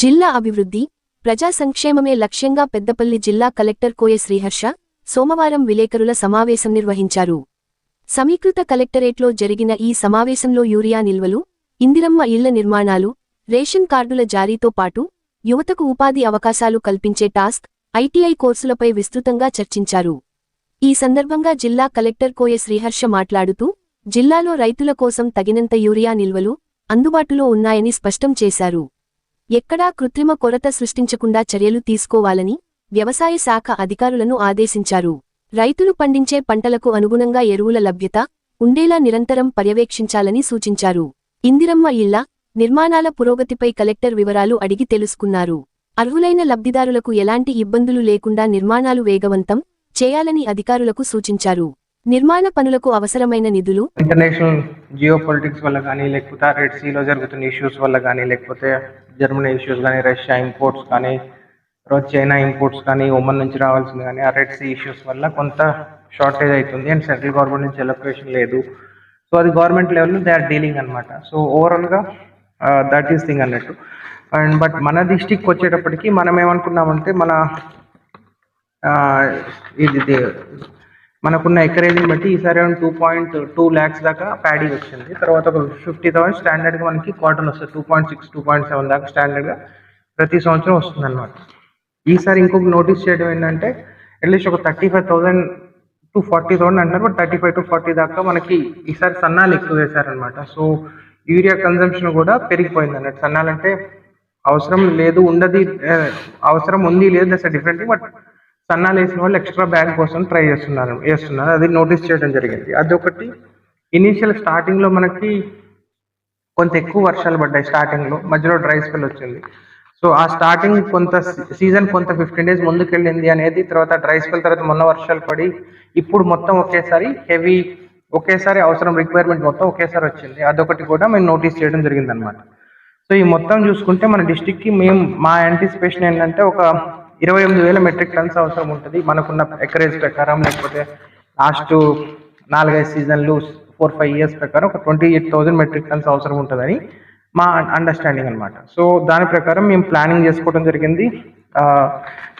జిల్లా అభివృద్ధి ప్రజా సంక్షేమమే లక్ష్యంగా పెద్దపల్లి జిల్లా కలెక్టర్ కోయ శ్రీహర్ష సోమవారం విలేకరుల సమావేశం నిర్వహించారు. సమీకృత కలెక్టరేట్లో జరిగిన ఈ సమావేశంలో యూరియా నిల్వలు ఇందిరమ్మ ఇళ్ళ నిర్మాణాలు రేషన్ కార్డుల జారీతో పాటు యువతకు ఉపాధి అవకాశాలు కల్పించే టాస్క్ ఐటీఐ కోర్సులపై విస్తృతంగా చర్చించారు. ఈ సందర్భంగా జిల్లా కలెక్టర్ కోయ శ్రీహర్ష మాట్లాడుతూ జిల్లాలో రైతుల కోసం తగినంత యూరియా నిల్వలు అందుబాటులో ఉన్నాయని స్పష్టం చేశారు. ఎక్కడా కృత్రిమ కొరత సృష్టించకుండా చర్యలు తీసుకోవాలని వ్యవసాయ శాఖ అధికారులను ఆదేశించారు. రైతులు పండించే పంటలకు అనుగుణంగా ఎరువుల లభ్యత ఉండేలా నిరంతరం పర్యవేక్షించాలని సూచించారు. ఇందిరమ్మ ఇళ్ళ నిర్మాణాల పురోగతిపై కలెక్టర్ వివరాలు అడిగి తెలుసుకున్నారు. అర్హులైన లబ్ధిదారులకు ఎలాంటి ఇబ్బందులు లేకుండా నిర్మాణాలు వేగవంతం చేయాలని అధికారులకు సూచించారు. నిర్మాణ పనులకు అవసరమైన నిధులు ఇంటర్నేషనల్ జియో పొలిటిక్స్ వల్ల కానీ లేకపోతే రెడ్ సీలో జరుగుతున్న ఇష్యూస్ వల్ల కానీ లేకపోతే జర్మనీ ఇష్యూస్ కానీ రష్యా ఇంపోర్ట్స్ కానీ తర్వాత చైనా ఇంపోర్ట్స్ కానీ ఒమన్ నుంచి రావాల్సింది కానీ ఆ రెడ్ సీ ఇష్యూస్ వల్ల కొంత షార్టేజ్ అవుతుంది అండ్ సెంట్రల్ గవర్నమెంట్ నుంచి ఎలొకేషన్ లేదు. సో అది గవర్నమెంట్ లెవెల్లో దే ఆర్ డీలింగ్ అనమాట సో ఓవరాల్గా దట్ ఈస్ థింగ్ అన్నట్టు. అండ్ బట్ మన డిస్టిక్ వచ్చేటప్పటికి మనం ఏమనుకున్నామంటే మన ఇది మనకున్న ఎకరేజ్ని బట్టి ఈసారి టూ పాయింట్ టూ ల్యాక్స్ దాకా ప్యాడీ వచ్చింది. తర్వాత ఒక ఫిఫ్టీ థౌసండ్ స్టాండర్డ్గా మనకి కాటన్ వస్తుంది. Two point six two point seven దాకా స్టాండర్డ్గా ప్రతి సంవత్సరం వస్తుంది అనమాట ఈసారి ఇంకొక నోటీస్ చేయడం ఏంటంటే అట్లీస్ట్ ఒక thirty five thousand to forty thousand అంటారు but thirty five to forty దాకా మనకి ఈసారి సన్నాలు ఎక్కువ వేశారనమాట సో యూరియా కన్జంప్షన్ కూడా పెరిగిపోయింది అన్నట్టు. సన్నాలు అంటే అవసరం లేదు ఉండదు అవసరం ఉంది లేదు దట్స్ డిఫరెంట్ బట్ సన్నాలు వేసిన వాళ్ళు ఎక్స్ట్రా బ్యాగ్ కోసం ట్రై చేస్తున్నారు వేస్తున్నారు అది నోటీస్ చేయడం జరిగింది. అదొకటి. ఇనీషియల్ స్టార్టింగ్లో మనకి కొంత ఎక్కువ వర్షాలు పడ్డాయి స్టార్టింగ్లో మధ్యలో డ్రై స్పెల్ వచ్చింది. సో ఆ స్టార్టింగ్ కొంత సీజన్ కొంత ఫిఫ్టీన్ డేస్ ముందుకు వెళ్ళింది అనేది తర్వాత డ్రై స్పెల్ తర్వాత మొన్న వర్షాలు పడి ఇప్పుడు మొత్తం ఒకేసారి హెవీ ఒకేసారి అవసరం రిక్వైర్మెంట్ మొత్తం ఒకేసారి వచ్చింది. అదొకటి కూడా మేము నోటీస్ చేయడం జరిగింది అనమాట సో ఈ మొత్తం చూసుకుంటే మన డిస్టిక్కి మేము మా యాంటిసిపేషన్ ఏంటంటే ఒక ఇరవై ఎనిమిది వేల మెట్రిక్ టన్స్ అవసరం ఉంటుంది. మనకున్న ఎకరేజ్ ప్రకారం లేకపోతే లాస్ట్ నాలుగైదు సీజన్లు ఫోర్ ఫైవ్ ఇయర్స్ ప్రకారం ఒక twenty eight thousand metric tons అవసరం ఉంటుందని మా అండర్స్టాండింగ్ అనమాట సో దాని ప్రకారం మేము ప్లానింగ్ చేసుకోవడం జరిగింది.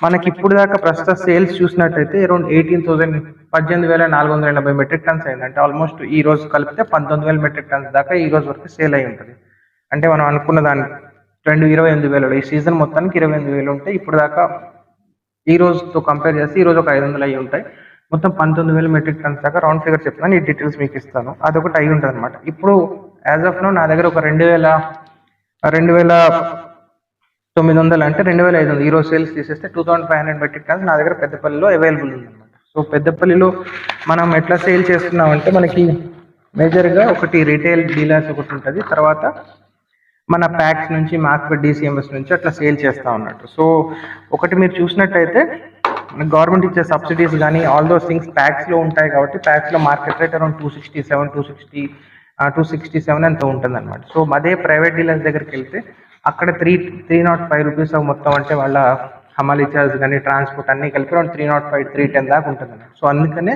మనకి ఇప్పుడు దాకా ప్రస్తుత సేల్స్ చూసినట్టయితే అరౌండ్ ఎయిటీన్ థౌసండ్ పద్దెనిమిది వేల నాలుగు వందల ఎనభై మెట్రిక్ టన్స్ అయిందంటే ఆల్మోస్ట్ ఈ రోజు కలిపితే పంతొమ్మిది వేల మెట్రిక్ టన్స్ దాకా ఈ రోజు వరకు సేల్ అయి ఉంటుంది. అంటే మనం అనుకున్న దాని రెండు ఇరవై ఎనిమిది వేలు ఈ సీజన్ మొత్తానికి ఇరవై ఎనిమిది వేలు ఉంటే ఇప్పుడు దాకా ఈ రోజుతో కంపేర్ చేస్తే ఈ రోజు ఒక ఐదు వందలు అయి ఉంటాయి. మొత్తం పంతొమ్మిది వేల మెట్రిక్ టన్స్ దాకా రౌండ్ ఫిగర్ చెప్తాను ఈ డీటెయిల్స్ మీకు ఇస్తాను. అదొకటి అయి ఉంటుంది అనమాట ఇప్పుడు యాజ్ ఆఫ్ నో నా దగ్గర ఒక రెండు వేల రెండు వేల తొమ్మిది వందలు అంటే రెండు వేల ఐదు వందలు. ఈ రోజు సేల్స్ తీసేస్తే two thousand five hundred metric tons నా దగ్గర పెద్దపల్లిలో అవైలబుల్ ఉందన్నమాట. సో పెద్దపల్లిలో మనం ఎట్లా సేల్ చేస్తున్నామంటే మనకి మేజర్గా ఒకటి రీటైల్ డీలర్స్ ఒకటి ఉంటుంది. తర్వాత మన ప్యాక్స్ నుంచి మార్కెట్ డిసిఎంఎస్ నుంచి అట్లా సేల్ చేస్తూ ఉన్నట్టు సో ఒకటి మీరు చూసినట్టయితే మన గవర్నమెంట్ ఇచ్చే సబ్సిడీస్ కానీ ఆల్ దోస్ థింగ్స్ ప్యాక్స్లో ఉంటాయి కాబట్టి ప్యాక్స్లో market rate around two sixty seven two sixty two sixty seven అంత ఉంటుంది అనమాట సో అదే ప్రైవేట్ డీలర్స్ దగ్గరికి వెళ్తే అక్కడ three three nought five rupees మొత్తం అంటే వాళ్ళ హమాలీ చార్జ్ కానీ ట్రాన్స్పోర్ట్ అన్నీ కలిపి around three nought five three ten దాకా ఉంటుంది సో అందుకనే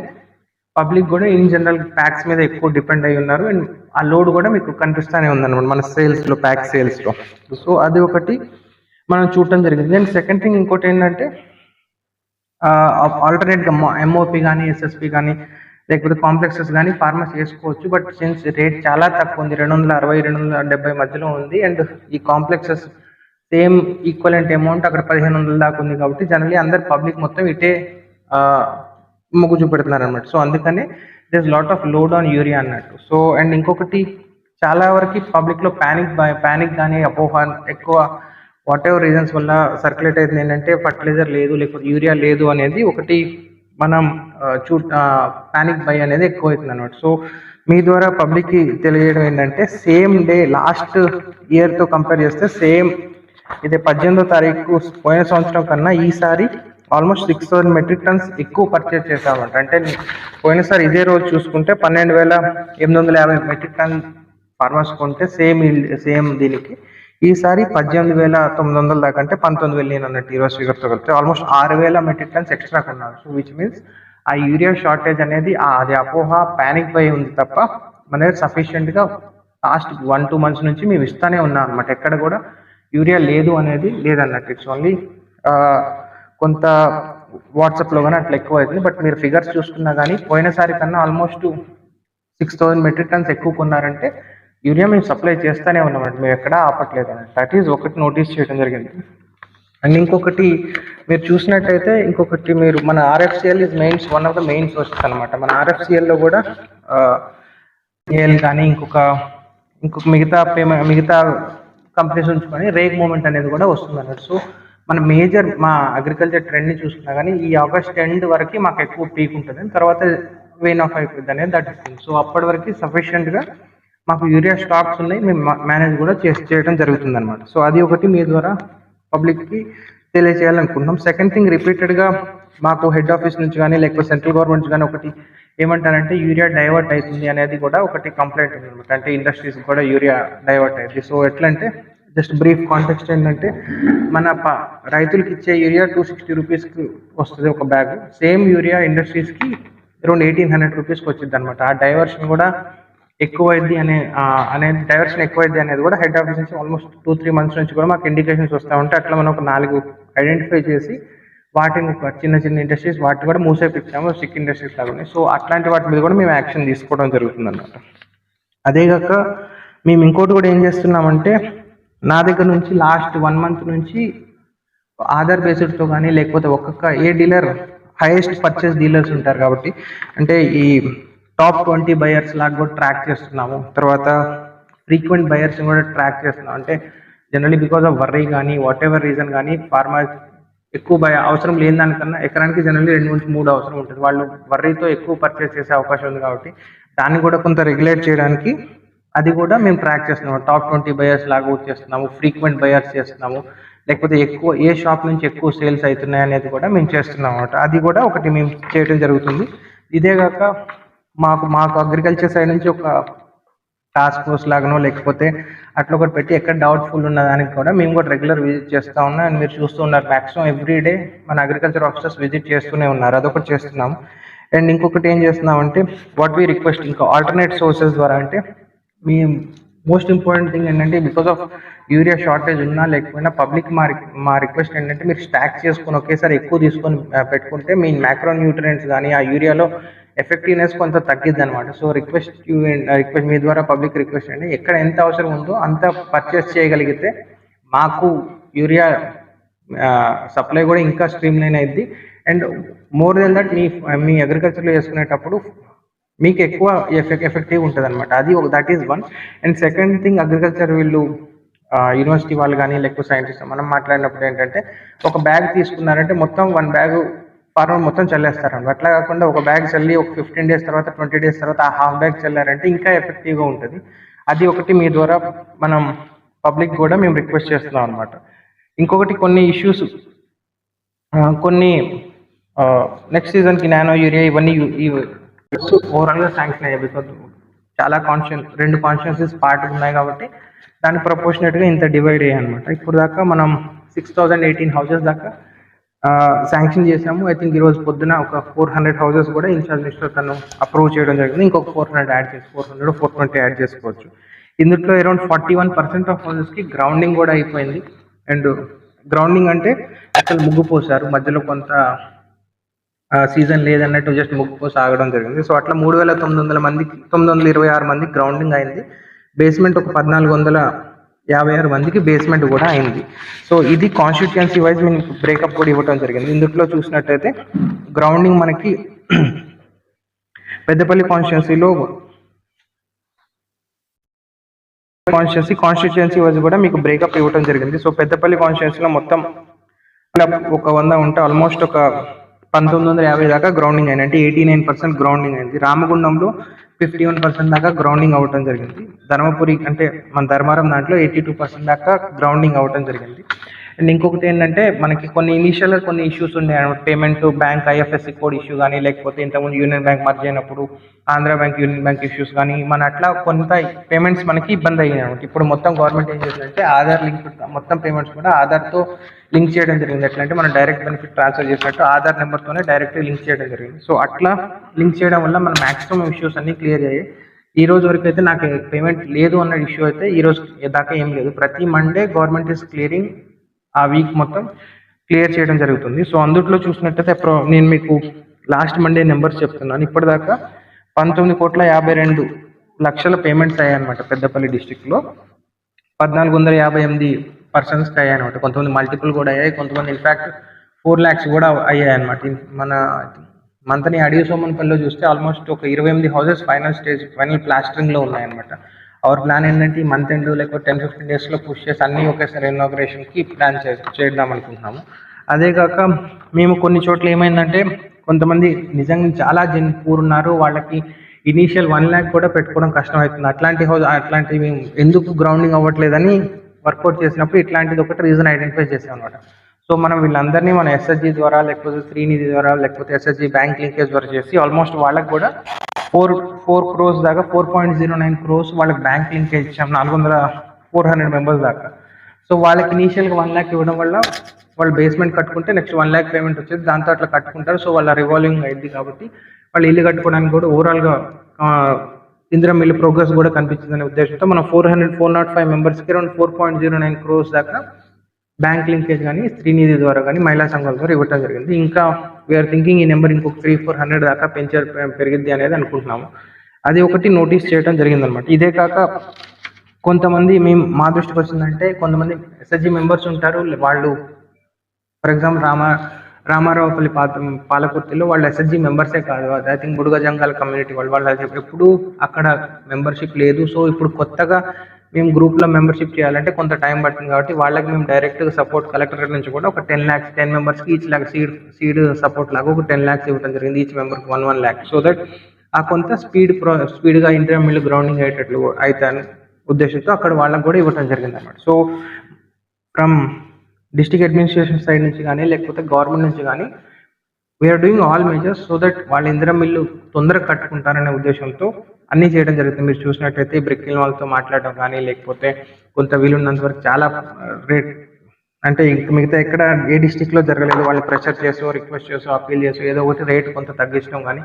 పబ్లిక్ కూడా ఇన్ జనరల్ ప్యాక్స్ మీద ఎక్కువ డిపెండ్ అయి ఉన్నారు అండ్ ఆ లోడ్ కూడా మీకు కనిపిస్తూనే ఉందన్నమాట మన సేల్స్లో ప్యాక్ సేల్స్లో. సో అది ఒకటి మనం చూడటం జరిగింది. అండ్ సెకండ్ థింగ్ ఇంకోటి ఏంటంటే ఆల్టర్నేట్గా ఎంఓపి కానీ ఎస్ఎస్పి కానీ లేకపోతే కాంప్లెక్సెస్ కానీ ఫార్మస్ చేసుకోవచ్చు. బట్ సిన్స్ రేట్ చాలా తక్కువ ఉంది రెండు వందల అరవై రెండు వందల డెబ్బై మధ్యలో ఉంది అండ్ ఈ కాంప్లెక్సెస్ సేమ్ ఈక్వలెంట్ అమౌంట్ అక్కడ పదిహేను వందల దాకా ఉంది కాబట్టి జనరలీ అందరు పబ్లిక్ మొత్తం ఇటే మొగ్గు చూపెడుతున్నారు అనమాట సో అందుకనే this lot of load on urea అన్నట్టు. సో అండ్ ఇంకొకటి చాలా వరకు పబ్లిక్లో ప్యానిక్ ప్యానిక్ కానీ అపోహ ఎక్కువ వాట్ ఎవర్ రీజన్స్ వల్ల సర్క్యులేట్ అవుతుంది ఏంటంటే ఫర్టిలైజర్ లేదు లేకపోతే యూరియా లేదు అనేది ఒకటి మనం చూ ప్యానిక్ బై అనేది ఎక్కువ అవుతుంది అనమాట సో మీ ద్వారా పబ్లిక్కి తెలియజేయడం ఏంటంటే సేమ్ డే లాస్ట్ ఇయర్తో కంపేర్ చేస్తే సేమ్ ఇది పద్దెనిమిదో తారీఖు పోయిన సంవత్సరం కన్నా ఈసారి almost six thousand metric tons ఎక్కువ పర్చేజ్ చేశామంట అంటే పోయినసారి ఇదే రోజు చూసుకుంటే పన్నెండు వేల ఎనిమిది వందల యాభై మెట్రిక్ టన్ ఫార్మర్స్ కొంటే సేమ్ సేమ్ దీనికి. ఈసారి పద్దెనిమిది వేల తొమ్మిది వందల దాకా అంటే పంతొమ్మిది వేలు నేను అన్నట్టు ఈరోజు ఫిగర్తో కలిపితే ఆల్మోస్ట్ ఆరు వేల మెట్రిక్ టన్స్ ఎక్స్ట్రా కొన్నారు. సో విచ్ మీన్స్ ఆ యూరియా షార్టేజ్ అనేది అది అపోహ ప్యానిక్ బై ఉంది తప్ప మన దగ్గర సఫిషియెంట్గా లాస్ట్ వన్ టూ మంత్స్ నుంచి మేము ఇస్తానే ఉన్నాం అనమాట ఎక్కడ కూడా యూరియా లేదు అనేది లేదన్నట్టు. ఇట్స్ ఓన్లీ కొంత వాట్సాప్లో కానీ అట్లా ఎక్కువ అవుతుంది. బట్ మీరు ఫిగర్స్ చూసుకున్నా కానీ పోయినసారి కన్నా almost six thousand metric tons ఎక్కువ కొన్నారంటే యూరియా మేము సప్లై చేస్తూనే ఉన్నామండి మేము ఎక్కడా ఆపట్లేదు అన్నట్టు దట్ ఈజ్ ఒకటి నోటీస్ చేయడం జరిగింది. అండ్ ఇంకొకటి మీరు చూసినట్టయితే ఇంకొకటి మీరు మన RFCL is mains one of the main sources అనమాట మన ఆర్ఎఫ్సిఎల్లో కూడా ఏఎల్ కానీ ఇంకొక ఇంకొక మిగతా పేమెంట్ మిగతా కంపెనీస్ ఉంచుకొని రేక్ మూమెంట్ అనేది కూడా వస్తుంది అన్నట్టు సో మన మేజర్ మా అగ్రికల్చర్ ట్రెండ్ని చూసుకున్నా కానీ ఈ ఆగస్ట్ ఎండ్ వరకు మాకు ఎక్కువ పీక్ ఉంటుంది. తర్వాత వెయిన్ ఆఫ్ అయిపోయింది అనేది దట్ ఇస్తుంది సో అప్పటి వరకు సఫిషియెంట్గా మాకు యూరియా స్టాక్స్ ఉన్నాయి. మేము మేనేజ్ కూడా చేసి చేయడం జరుగుతుంది అనమాట సో అది ఒకటి మీ ద్వారా పబ్లిక్కి తెలియజేయాలనుకుంటున్నాం సెకండ్ థింగ్ రిపీటెడ్గా మాకు హెడ్ ఆఫీస్ నుంచి కానీ లేకపోతే సెంట్రల్ గవర్నమెంట్ కానీ ఒకటి ఏమంటారంటే యూరియా డైవర్ట్ అవుతుంది అనేది కూడా ఒకటి కంప్లైంట్ ఉంది అనమాట అంటే ఇండస్ట్రీస్ కూడా యూరియా డైవర్ట్ అవుతుంది సో ఎట్లంటే జస్ట్ బ్రీఫ్ కాంటెక్స్ట్ ఏంటంటే మన ప రైతులకి ఇచ్చే యూరియా టూ సిక్స్టీ రూపీస్కి వస్తుంది ఒక బ్యాగ్ సేమ్ యూరియా ఇండస్ట్రీస్కి అరౌండ్ ఎయిటీన్ హండ్రెడ్ రూపీస్కి వచ్చింది అనమాట ఆ డైవర్షన్ కూడా ఎక్కువైంది అనే అనేది డైవర్షన్ ఎక్కువైంది అనేది కూడా హెడ్ ఆఫీస్ నుంచి ఆల్మోస్ట్ టూ త్రీ మంత్స్ నుంచి కూడా మాకు ఇండికేషన్స్ వస్తూ ఉంటే అట్లా మనం ఒక నాలుగు ఐడెంటిఫై చేసి వాటిని చిన్న చిన్న ఇండస్ట్రీస్ వాటిని కూడా మూసేపించాము సిక్ ఇండస్ట్రీస్ లాగానే సో అట్లాంటి వాటి మీద కూడా మేము యాక్షన్ తీసుకోవడం జరుగుతుంది అనమాట అదేగాక మేము ఇంకోటి కూడా ఏం చేస్తున్నామంటే నా దగ్గర నుంచి లాస్ట్ వన్ మంత్ నుంచి ఆధార్ బేస్డ్తో కానీ లేకపోతే ఒక్కొక్క ఏ డీలర్ హైయెస్ట్ పర్చేస్ డీలర్స్ ఉంటారు కాబట్టి అంటే ఈ టాప్ ట్వంటీ బయర్స్ లాగా కూడా ట్రాక్ చేస్తున్నాము. తర్వాత ఫ్రీక్వెంట్ బయర్స్ కూడా ట్రాక్ చేస్తున్నాం. అంటే జనరలీ బికాస్ ఆఫ్ వర్రీ కానీ వాట్ ఎవర్ రీజన్ కానీ ఫార్మర్ ఎక్కువ భయ అవసరం లేని దానికన్నా ఎకరానికి జనరల్లీ రెండు నుంచి మూడు అవసరం ఉంటుంది. వాళ్ళు వర్రీతో ఎక్కువ పర్చేస్ చేసే అవకాశం ఉంది కాబట్టి దాన్ని కూడా కొంత రెగ్యులేట్ చేయడానికి అది కూడా మేము ట్రాక్ చేస్తున్నాము టాప్ ట్వంటీ బయర్స్ లాగా కూడా చేస్తున్నాము. ఫ్రీక్వెంట్ బయర్స్ చేస్తున్నాము. లేకపోతే ఎక్కువ ఏ షాప్ నుంచి ఎక్కువ సేల్స్ అవుతున్నాయి అనేది కూడా మేము చేస్తున్నాం అనమాట అది కూడా ఒకటి మేము చేయడం జరుగుతుంది. ఇదే కాక మాకు మాకు అగ్రికల్చర్ సైడ్ నుంచి ఒక టాస్క్ ఫోర్స్ లాగానో లేకపోతే అట్లా ఒకటి పెట్టి ఎక్కడ డౌట్ఫుల్ ఉన్న దానికి కూడా మేము కూడా రెగ్యులర్ విజిట్ చేస్తూ ఉన్నాం. అండ్ మీరు చూస్తూ ఉన్నారు మ్యాక్సిమం ఎవ్రీ డే మన అగ్రికల్చర్ ఆఫీసర్స్ విజిట్ చేస్తూనే ఉన్నారు. అదొకటి చేస్తున్నాము. అండ్ ఇంకొకటి ఏం చేస్తున్నామంటే వాట్ వీ రిక్వెస్ట్ ఇంకా ఆల్టర్నేట్ సోర్సెస్ ద్వారా అంటే మీ మోస్ట్ ఇంపార్టెంట్ థింగ్ ఏంటంటే బికాస్ ఆఫ్ యూరియా షార్టేజ్ ఉన్నా లేకపోయినా పబ్లిక్ మా మా రిక్వెస్ట్ ఏంటంటే మీరు స్టాక్ చేసుకొని ఒకేసారి ఎక్కువ తీసుకొని పెట్టుకుంటే మీ మ్యాక్రో న్యూట్రియంట్స్ కానీ ఆ యూరియాలో ఎఫెక్టివ్నెస్ కొంత తగ్గిద్ది అనమాట సో రిక్వెస్ట్ రిక్వెస్ట్ మీ ద్వారా పబ్లిక్ రిక్వెస్ట్ అండి ఎక్కడ ఎంత అవసరం ఉందో అంత పర్చేస్ చేయగలిగితే మాకు యూరియా సప్లై కూడా ఇంకా స్ట్రీమ్ లైన్ అయింది అండ్ మోర్ దెన్ దట్ మీ మీ అగ్రికల్చర్లో చేసుకునేటప్పుడు మీకు ఎక్కువ ఎఫెక్ట్ ఎఫెక్టివ్ ఉంటుంది అనమాట అది ఒక that is one and second thing agriculture వీళ్ళు యూనివర్సిటీ వాళ్ళు కానీ లేకపోతే సైంటిస్ట్ మనం మాట్లాడినప్పుడు ఏంటంటే ఒక బ్యాగ్ తీసుకున్నారంటే మొత్తం వన్ బ్యాగ్ ఫార్మర్ మొత్తం చల్లేస్తారు అట్లా కాకుండా ఒక బ్యాగ్ చల్లి ఒక ఫిఫ్టీన్ డేస్ తర్వాత ట్వంటీ డేస్ తర్వాత ఆ హాఫ్ బ్యాగ్ చల్లారంటే ఇంకా ఎఫెక్టివ్గా ఉంటుంది. అది ఒకటి మీ ద్వారా మనం పబ్లిక్ కూడా మేము రిక్వెస్ట్ చేస్తున్నాం అనమాట ఇంకొకటి కొన్ని ఇష్యూస్ కొన్ని నెక్స్ట్ సీజన్కి నానో యూరియా ఇవన్నీ ఓవరాల్గా శాంక్షన్ అయ్యాయి బికాజ్ చాలా కాన్షియన్ రెండు కాన్షియన్సెస్ పార్ట్ ఉన్నాయి కాబట్టి దానికి ప్రపోర్షనేట్గా ఇంత డివైడ్ అయ్యాయి అనమాట ఇప్పుడు దాకా మనం సిక్స్ థౌజండ్ ఎయిటీన్ హౌసెస్ దాకా శాంక్షన్ చేసాము ఐ థింక్ ఈరోజు పొద్దున ఒక ఫోర్ హండ్రెడ్ హౌసెస్ కూడా ఇన్ఛార్జ్ మినిస్టర్ తను అప్రూవ్ చేయడం జరిగింది. ఇంకొక ఫోర్ హండ్రెడ్ యాడ్ చేసి four hundred four twenty add చేసుకోవచ్చు. ఇందులో around forty one percent of హౌసెస్కి grounding కూడా అయిపోయింది. అండ్ గ్రౌండింగ్ అంటే అసలు ముగ్గు పోసారు మధ్యలో కొంత సీజన్ లేదన్నట్టు జస్ట్ ముగ్గు సాగడం జరిగింది. సో అట్లా మూడు వేల తొమ్మిది వందల మంది తొమ్మిది వందల ఇరవై ఆరు మంది గ్రౌండింగ్ అయింది. బేస్మెంట్ ఒక పద్నాలుగు వందల యాభై ఆరు మందికి బేస్మెంట్ కూడా అయింది. సో ఇది కాన్స్టిట్యుయన్సీ వైజ్ మేము బ్రేకప్ కూడా ఇవ్వడం జరిగింది. ఇందులో చూసినట్టయితే గ్రౌండింగ్ మనకి పెద్దపల్లి కాన్స్టిట్యున్సీలో కాన్స్టిట్యున్సీ కాన్స్టిట్యుయెన్సీ వైజ్ కూడా మీకు బ్రేకప్ ఇవ్వడం జరిగింది. సో పెద్దపల్లి కాన్స్టిట్యున్సీలో మొత్తం ఒక వంద ఉంటే ఆల్మోస్ట్ ఒక పంతొమ్మిది వందల యాభై దాకా గ్రౌండింగ్ అయింది అంటే ఎయిటీ నైన్ పర్సెంట్ గ్రౌండింగ్ అయింది. రామగుండంలో ఫిఫ్టీ వన్ పర్సెంట్ దాకా గ్రౌండింగ్ అవ్వటం జరిగింది. ధర్మపురి అంటే మన ధర్మారం దాంట్లో ఎయిటీ టూ పర్సెంట్ దాకా గ్రౌండింగ్ అవ్వటం జరిగింది. అండ్ ఇంకొకటి ఏంటంటే మనకి కొన్ని ఇనీషియల్గా కొన్ని ఇష్యూస్ ఉన్నాయి payment bank IFSC code issue కానీ లేకపోతే ఇంతకుముందు యూనియన్ బ్యాంక్ మర్జ్ అయినప్పుడు Andhra Bank Union Bank issues కానీ మన అట్లా కొంత పేమెంట్స్ మనకి ఇబ్బంది అయ్యాయి అనమాట. ఇప్పుడు మొత్తం గవర్నమెంట్ ఏం చేసిందంటే ఆధార్ లింక్ మొత్తం పేమెంట్స్ కూడా ఆధార్తో లింక్ చేయడం జరిగింది. ఎట్లా అంటే మనం డైరెక్ట్ బెనిఫిట్ ట్రాన్స్ఫర్ చేసినట్టు ఆధార్ నెంబర్తోనే డైరెక్ట్ లింక్ చేయడం జరిగింది. సో అట్లా లింక్ చేయడం వల్ల మన మాక్సిమం ఇష్యూస్ అన్ని క్లియర్ అయ్యాయి. ఈ రోజు వరకు అయితే నాకు పేమెంట్ లేదు అన్న ఇష్యూ అయితే ఈ రోజు దాకా ఏం లేదు. ప్రతి మండే గవర్నమెంట్ ఇస్ క్లియరింగ్ ఆ వీక్ మొత్తం క్లియర్ చేయడం జరుగుతుంది. సో అందుట్లో చూసినట్టయితే pro- నేను మీకు లాస్ట్ మండే నెంబర్స్ చెప్తున్నాను. ఇప్పటిదాకా పంతొమ్మిది కోట్ల యాభై రెండు లక్షల పేమెంట్స్ అయ్యాయన్నమాట పెద్దపల్లి డిస్టిక్లో పద్నాలుగు వందల యాభై ఎనిమిది పర్సన్స్కి అయ్యాయి అనమాట కొంతమంది మల్టిపుల్ కూడా అయ్యాయి కొంతమంది ఇన్ఫాక్ట్ ఫోర్ ల్యాక్స్ కూడా అయ్యాయి అనమాట మన మంతని అడిగి సోమన్పల్లిలో చూస్తే ఆల్మోస్ట్ ఒక ఇరవై ఎనిమిది హౌసెస్ ఫైనల్ స్టేజ్ ఫైనల్ ప్లాస్టరింగ్లో ఉన్నాయన్నమాట. అవర్ ప్లాన్ ఏంటంటే ఈ మంత్ ఎండ్ లేకపోతే టెన్ ఫిఫ్టీన్ డేస్లో పుష్ చేసి అన్నీ ఒకేసారి ఇనాగ్రేషన్కి ప్లాన్ చే చేద్దాం అనుకుంటున్నాము. అదే కాక మేము కొన్ని చోట్ల ఏమైందంటే కొంతమంది నిజంగా చాలా జన్ పూర్ ఉన్నారు. వాళ్ళకి ఇనీషియల్ వన్ ల్యాక్ కూడా పెట్టుకోవడం కష్టం అవుతుంది అట్లాంటి హౌస్ అట్లాంటివి ఎందుకు గ్రౌండింగ్ అవ్వట్లేదని వర్కౌట్ చేసినప్పుడు ఇట్లాంటిది ఒకటి రీజన్ ఐడెంటిఫై చేసాం అనమాట సో మనం వీళ్ళందరినీ మన ఎస్ఎస్జి ద్వారా లేకపోతే శ్రీనిధి ద్వారా లేకపోతే ఎస్ఎస్జి బ్యాంక్ లింకేజ్ ద్వారా చేసి ఆల్మోస్ట్ వాళ్ళకి కూడా ఫోర్ ఫోర్ క్రోస్ దాకా four point zero nine crores వాళ్ళకి బ్యాంక్ లింకేజ్ ఇచ్చాం నాలుగు వందల ఫోర్ హండ్రెడ్ మెంబర్స్ దాకా. సో వాళ్ళకి ఇనీషియల్గా వన్ ల్యాక్ ఇవ్వడం వల్ల వాళ్ళు బేస్మెంట్ కట్టుకుంటే నెక్స్ట్ వన్ ల్యాక్ పేమెంట్ వచ్చేది దాంతో అట్లా కట్టుకుంటారు. సో వాళ్ళ రివాల్వింగ్ అయింది కాబట్టి వాళ్ళు ఇల్లు కట్టుకోవడానికి కూడా ఓవరాల్గా ఇందిరా మిల్లు ప్రోగ్రెస్ కూడా కనిపించిందనే ఉద్దేశంతో మనం four hundred four nought five మెంబర్స్కి around four point zero nine crores దాకా బ్యాంక్ లింకేజ్ కానీ శ్రీనిధి ద్వారా కానీ మహిళా సంఘాల ద్వారా ఇవ్వటం జరిగింది. ఇంకా వీఆర్ థింకింగ్ ఈ నెంబర్ ఇంకొక త్రీ ఫోర్ హండ్రెడ్ దాకా పెంచారు పెరిగిద్ది అనేది అనుకుంటున్నాము. అది ఒకటి నోటీస్ చేయడం జరిగిందనమాట ఇదే కాక కొంతమంది మేము మా దృష్టికి వచ్చిందంటే కొంతమంది ఎస్ఎస్జి మెంబర్స్ ఉంటారు వాళ్ళు ఫర్ ఎగ్జాంపుల్ రామ రామారావుపల్లి పాత పాలకుర్తిలో వాళ్ళు ఎస్ఎస్జి మెంబర్సే కాదు. I think Budaga Jangala community వాళ్ళు వాళ్ళు ఎప్పుడు అక్కడ మెంబర్షిప్ లేదు. సో ఇప్పుడు కొత్తగా మేము గ్రూప్లో మెంబర్షిప్ చేయాలంటే కొంత టైం పడుతుంది కాబట్టి వాళ్ళకి మేము డైరెక్ట్గా సపోర్ట్ కలెక్టరేట్ నుంచి కూడా ఒక టెన్ ల్యాక్స్ టెన్ మెంబర్స్కి each lakh seed seed support లాగా ఒక టెన్ ల్యాక్స్ ఇవ్వడం జరిగింది each మెంబర్కి one one lakh so that ఆ కొంత స్పీడ్ ప్రో స్పీడ్గా ఇంటర్ గ్రౌండింగ్ అయ్యేటట్లు అయితే ఉద్దేశంతో అక్కడ వాళ్ళకి కూడా ఇవ్వడం జరిగింది అనమాట so from district administration side నుంచి కానీ లేకపోతే గవర్నమెంట్ నుంచి కానీ we're doing all measures so that వాళ్ళ ఇందిరా మిల్లు తొందరగా కట్టుకుంటారనే ఉద్దేశంతో అన్నీ చేయడం జరుగుతుంది. మీరు చూసినట్టయితే బ్రిక్కిల్ వాళ్ళతో మాట్లాడడం కానీ లేకపోతే కొంత వీలున్నంత వరకు చాలా uh, రేట్ అంటే మిగతా ఎక్కడ ఏ డిస్టిక్లో జరగలేదు వాళ్ళు ప్రెషర్ చేసో రిక్వెస్ట్ చేసో అప్పీల్ చేసో ఏదో ఒకటి రేట్ కొంత తగ్గించడం కానీ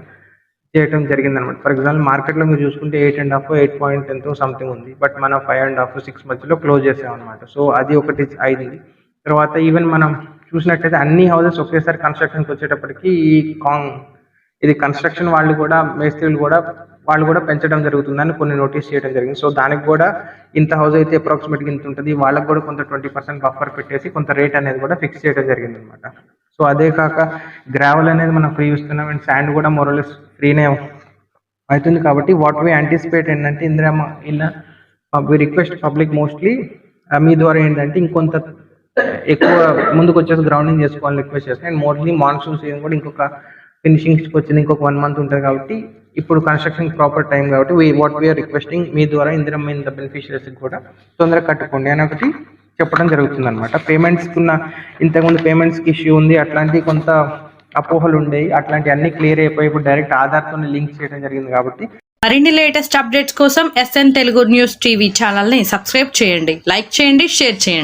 చేయడం జరిగింది అనమాట ఫర్ ఎగ్జాంపుల్ మార్కెట్లో మీరు చూసుకుంటే eight and half eight point ఎంతో సంథింగ్ ఉంది. బట్ మనం ఫైవ్ అండ్ హాఫ్ సిక్స్ మధ్యలో క్లోజ్ చేసాం అనమాట సో అది ఒకటి అయింది. తర్వాత ఈవెన్ మనం చూసినట్టయితే అన్ని హౌసెస్ ఒకేసారి కన్స్ట్రక్షన్కి వచ్చేటప్పటికి ఈ కాంగ్ ఇది కన్స్ట్రక్షన్ వాళ్ళు కూడా మేస్త్రీలు కూడా వాళ్ళు కూడా పెంచడం జరుగుతుందని కొన్ని నోటీస్ చేయడం జరిగింది. సో దానికి కూడా ఇంత హౌస్ అయితే అప్రాక్సిమేట్గా ఇంత ఉంటుంది. వాళ్ళకి కూడా కొంత ట్వంటీ పర్సెంట్ బఫర్ పెట్టేసి కొంత రేట్ అనేది కూడా ఫిక్స్ చేయడం జరిగింది అనమాట సో అదే కాక గ్రావెల్ అనేది మనం ఫ్రీ ఇస్తున్నాం అండ్ శాండ్ కూడా మొరలెస్ ఫ్రీనే అవుతుంది కాబట్టి వాట్ వీ యాంటిసిపేట్ ఏంటంటే Indira in we request public mostly మీ ద్వారా ఏంటంటే ఇంకొంత ఎక్కువ ముందుకు వచ్చేసి గ్రౌండింగ్ చేసుకోవాలని రిక్వెస్ట్ చేస్తాను అండ్ మోస్ట్లీ మాన్సూన్ సీజన్ కూడా ఇంకొక ఫినిషింగ్స్కి వచ్చింది ఇంకొక వన్ మంత్ ఉంటుంది కాబట్టి ఇప్పుడు కన్స్ట్రక్షన్ ప్రాపర్ టైం కాబట్టి వీ వాట్ వీఆర్ రిక్వెస్టింగ్ మీ ద్వారా ఇందిరా మీ బెనిఫిషియరీస్కి కూడా తొందరగా కట్టుకోండి అని ఒకటి చెప్పడం జరుగుతుంది అనమాట పేమెంట్స్కి ఉన్న ఇంతకుముందు పేమెంట్స్కి ఇష్యూ ఉంది అట్లాంటి కొంత అపోహలు ఉండేవి అట్లాంటి అన్ని క్లియర్ అయిపోయి ఇప్పుడు డైరెక్ట్ ఆధార్తో లింక్ చేయడం జరిగింది కాబట్టి మరిన్ని లేటెస్ట్ అప్డేట్స్ కోసం ఎస్ఎన్ తెలుగు న్యూస్ టీవీ ఛానల్ని సబ్స్క్రైబ్ చేయండి లైక్ చేయండి షేర్ చేయండి.